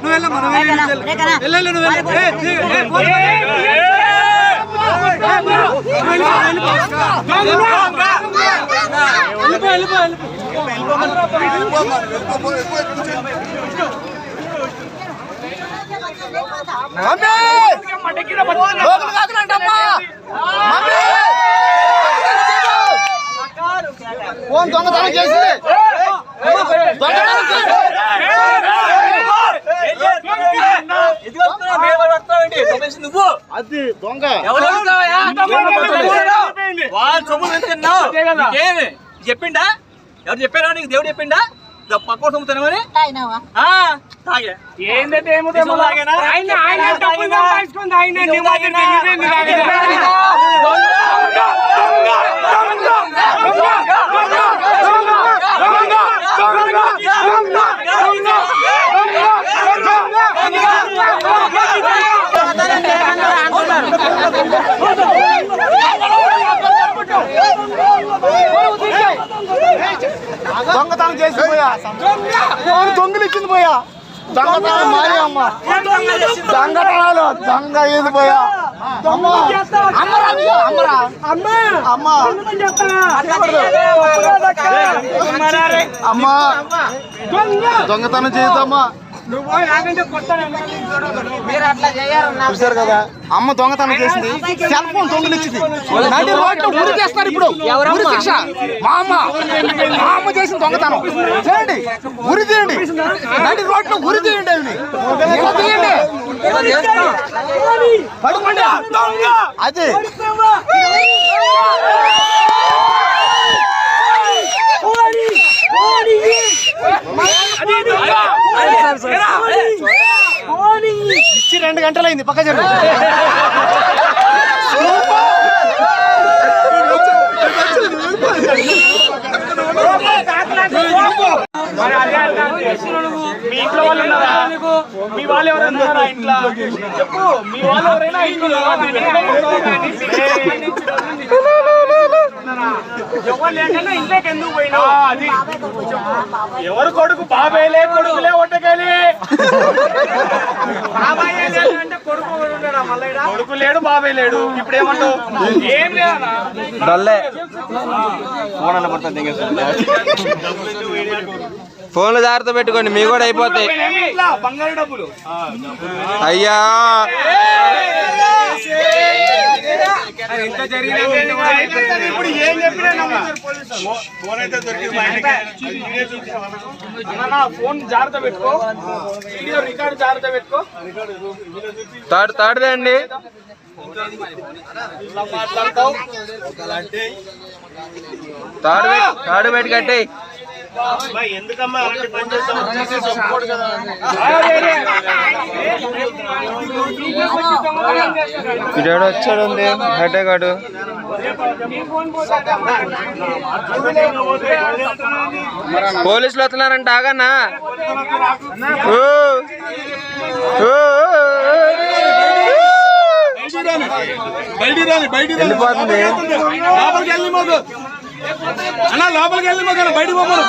నువ్వు వెళ్ళమ్మా నువ్వు వెళ్ళి, వెళ్ళు, వెళ్ళు. వెళ్ళు, వెళ్ళు, నువ్వు వెళ్ళు. ఏ, ఏ, ఏ, పో, పో, పో. వెళ్ళిపో, వెళ్ళిపో, వెళ్ళిపో. లోపల కాకులంటమ్మా మమ్మీ ఫోన్ దొంగతనం చేసింది దొంగతనం చేసింది. నువ్వు దొంగ? వాళ్ళ తిన్నావు? చెప్పిండా ఎవరు చెప్పారా నీకు దేవుడు చెప్పిండా ఇదో పక్క సొమ్ము తినమని ఆ, తాగే ఏందంటే ఏముంది నిజం తాగేనా? ఆయన దొంగతనం చేసి పోయా. దొంగలు ఇచ్చింది పోయా? దొంగతనం మారి అమ్మ. దొంగతనాలు. దొంగ ఇది పోయా. అమ్మ. అమ్మరా నీకు, అమ్మరా అమ్మ. అమ్మ. దొంగతనం చేయొద్దమ్మా చూశారు కదా అమ్మ దొంగతనం చేసింది. సెల్ ఫోన్ దొంగలు ఇచ్చింది నడి రోడ్డు ఉరి చేస్తారు ఇప్పుడు. ఉరి శిక్ష. మా అమ్మ మా అమ్మ చేసిన దొంగతనం. చేయండి. ఉరి తీయండి. నడి రోడ్డు ఉరి తీయండి అవి తీయండి. పడుకోండి. అది. రెండు గంటలైంది పక్క జరుగు మీ ఇంట్లో వాళ్ళు ఉన్నారా? మీ వాళ్ళు ఎవరైనా ఇంట్లో చెప్పు మీ వాళ్ళు ఎవరైనా ఇంట్లో ఉన్నారా? మీ ఇంట్లో ఉన్నారా? ఎవరు కొడుకు బాబాయ్లే కొడుకులే అంటే కొడుకు లేడు బాబాయ్ లేడు ఇప్పుడు ఏమంటావు ఏం లేదన్నా ఫోన్లు జాగ్రత్త పెట్టుకోండి మీ కూడా అయిపోతాయి అయ్యా ఇంత జరిగిన ఇప్పుడు ఏం చెప్పినా నమ్ముతారు పోలీసులు. అన్న, నా ఫోన్ జాగ్రత్త పెట్టుకో. వీడియో రికార్డ్ జాగ్రత్త పెట్టుకో. తాడు తాడుదే అండి. మాట్లాడతావు. తాడు పెట్టి కట్టేయి ఇటు వచ్చాడు హెడ్గాడు పోలీసులు వస్తున్నారంట ఆగన్నా. వెళ్ళిపోతుంది. అన్న లోపలికి వెళ్ళి మాకు బయటికి పోమను